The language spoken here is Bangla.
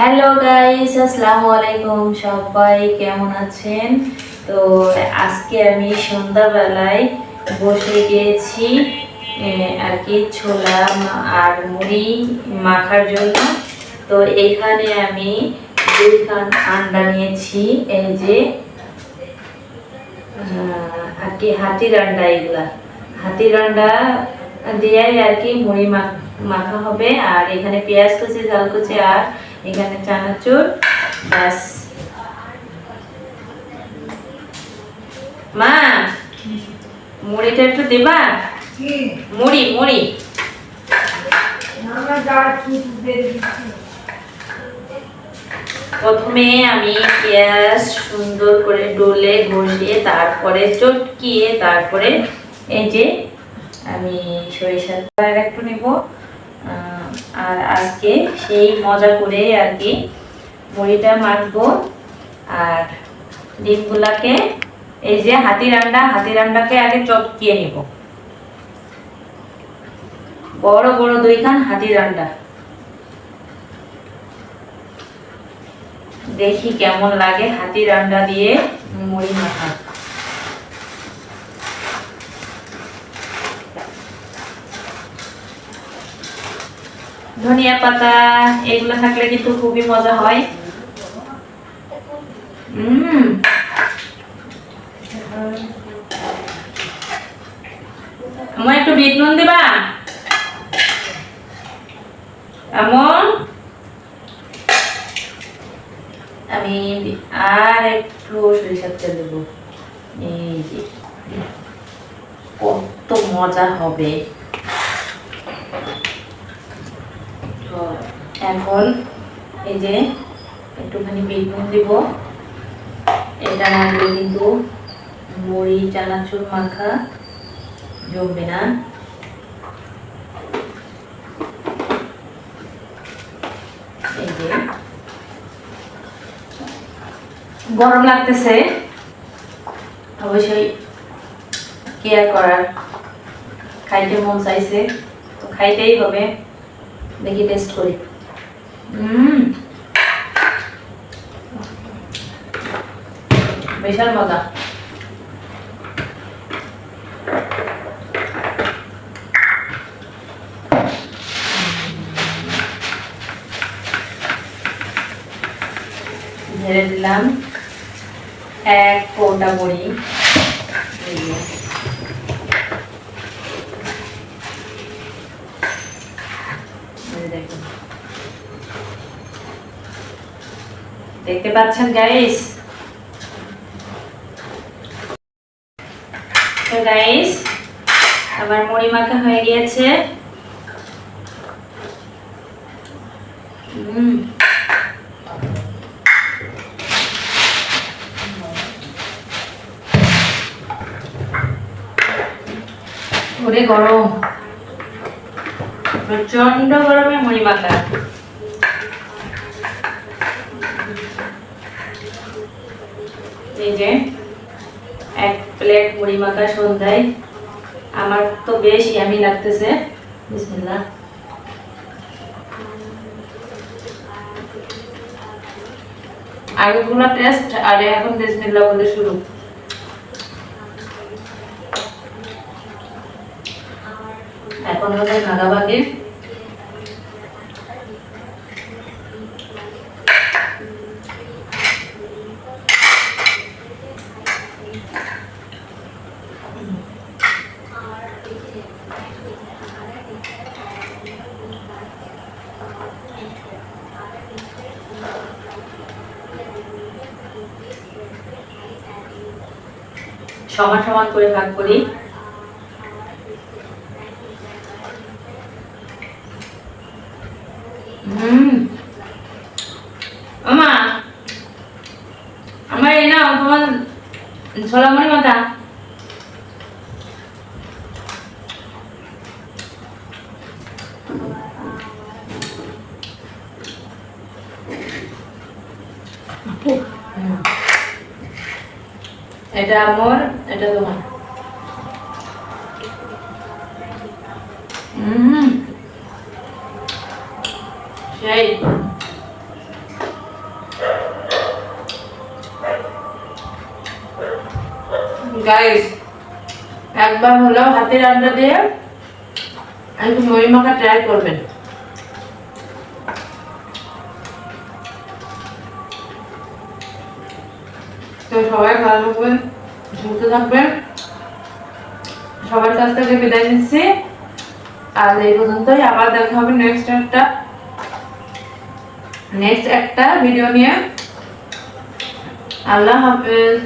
হ্যালো গাইস আসসালামু আলাইকুম সবাই। কেমন আছেন? তো আজকে আমি সন্ধ্যাবেলায় বসে গিয়েছি আর কি, ছোলা আর মুড়ি মাখার জন্য। তো এখানে আমি দুই খান আন্ডা নিয়েছি। এই যে আর কি হাতির আন্ডা এগুলা। হাতির আন্ডা দিয়ে আর কি মুড়ি মাখা হবে। আর এখানে পেঁয়াজ কুচি, ঝাল কুচি আর এখানে চানাচুর ব্যাস। মা মুড়িটা একটু দেবা? মুড়ি মুড়ি। প্রথমে আমি পেঁয়াজ সুন্দর করে ডলে ঘষিয়ে তারপরে চটকিয়ে তারপরে এই যে আমি সরিষার একটু নেব। আহ, আর আজকে সেই মজা করে আর কি মুড়িটা মাখবো। আর ডিমগুলাকে এই যে হাতির আন্ডা হাতির আন্ডাকে আগে চটকিয়ে নেব। বড় বড় দুইখান হাতির আন্ডা দেখি কেমন লাগে হাতির আন্ডা দিয়ে মুড়ি মাখা। ধনিয়া পাতা, এগুলো থাকলে কিন্তু খুবই মজা হয়। আমার একটু বিট নুন এমন আমি। আর একটু সরিষার তেল দেবো। এই যে, কত মজা হবে তো এখন এই যে একটুখানি বেগুন দিব। এটা না দিলে কিন্তু মুড়ি, চানাচুর, মাখা জমবে না। এই যে গরম লাগতেছে, অবশ্যই কেয়ার করার। খাইতে মন চাইছে, তো খাইতেই হবে। দেখি টেস্ট করি। বিশাল মজা। ঢেলে দিলাম। এক কৌটা বড়ি এই যে। এই যে দেখুন। দেখতে পাচ্ছেন গাইস গাইস আমার মুড়ি মাখা হয়ে গিয়েছে। হুম। গরম। প্রচণ্ড গরমে মুড়ি মাখা এই যে এক প্লেট মুড়ি মাখা সন্ধ্যায়। আমার তো বেশ ইয়ামি লাগতেছে। বিসমিল্লাহ। আগেগুলো টেস্ট আর এখন বিসমিল্লাহ বলে শুরু। এখন হবে ভাগাভাগি সমান সমান করে ভাগ করি আমার এই না তোমার ছোলা মুড়ি মাখা হুম। এটা আমার, এটা তোমার। সেই। গাইস একবার হলেও হাতে রান্না দিয়ে একটু মই মাখা ট্রাই করবেন। তো সবাই ভালো থাকবেন, সুস্থ থাকবেন। সবার কাছ থেকে বিদায় নিচ্ছি। আর এই পর্যন্তই, আবার দেখা হবে নেক্সট একটা নেক্সট একটা ভিডিও নিয়ে। আল্লাহ হাফেজ।